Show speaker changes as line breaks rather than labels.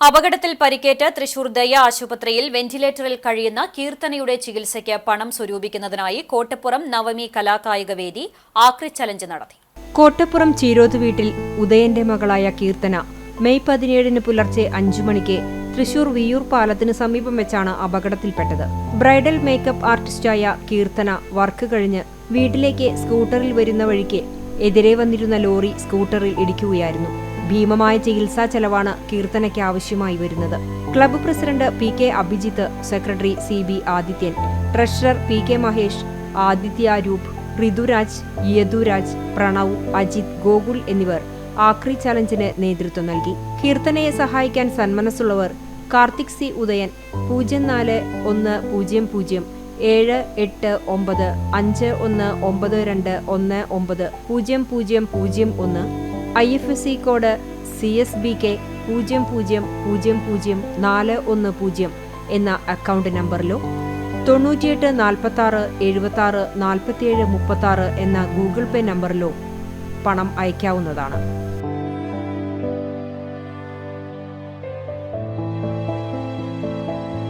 അപകടത്തിൽ പരിക്കേറ്റ് തൃശൂർ ദയ ആശുപത്രിയിൽ വെന്റിലേറ്ററിൽ കഴിയുന്ന കീർത്തനയുടെ ചികിത്സയ്ക്ക് പണം സ്വരൂപിക്കുന്നതിനായി കോട്ടപ്പുറം നവമി കലാകായിക വേദി ആക്രി ചലഞ്ച് നടത്തി.
കോട്ടപ്പുറം ചീരോത്ത് വീട്ടിൽ ഉദയന്റെ മകളായ കീർത്തന മെയ് പതിനേഴിന് പുലർച്ചെ അഞ്ചു മണിക്ക് തൃശൂർ വിയൂർ പാലത്തിന് സമീപം വെച്ചാണ് അപകടത്തിൽപ്പെട്ടത്. ബ്രൈഡൽ മേക്കപ്പ് ആർട്ടിസ്റ്റായ കീർത്തന വർക്ക് കഴിഞ്ഞ് വീട്ടിലേക്ക് സ്കൂട്ടറിൽ വരുന്ന വഴിക്ക് എതിരെ വന്നിരുന്ന ലോറി സ്കൂട്ടറിൽ ഇടിക്കുകയായിരുന്നു. ഭീമമായ ചികിത്സാ ചെലവാണ് കീർത്തനയ്ക്ക് ആവശ്യമായി വരുന്നത്. Club president P K Abhijith secretary C B Adithyan treasurer P K Mahesh Aditya Roop Rituraj Yaduraj Pranav Ajith Gokul എന്നിവർ ആക്രി ചലഞ്ചിന് നേതൃത്വം നൽകി. കീർത്തനയെ സഹായിക്കാൻ സന്മനസ്സുള്ളവർ കാർത്തിക് സി ഉദയൻ പൂജ്യം നാല് ഒന്ന് പൂജ്യം പൂജ്യം ഏഴ് എട്ട് ഒമ്പത് അഞ്ച് ഒന്ന് ഒമ്പത് രണ്ട് ഒന്ന് ഒമ്പത് പൂജ്യം പൂജ്യം പൂജ്യം ഒന്ന് I F S C code C S B K പൂജ്യം പൂജ്യം പൂജ്യം പൂജ്യം നാല് ഒന്ന് പൂജ്യം എന്ന അക്കൗണ്ട് നമ്പറിലോ തൊണ്ണൂറ്റിയെട്ട് നാൽപ്പത്തി ആറ് എഴുപത്തി ആറ് നാൽപ്പത്തിയേഴ് മുപ്പത്തി ആറ് എന്ന ഗൂഗിൾ പേ നമ്പറിലോ പണം അയക്കാവുന്നതാണ്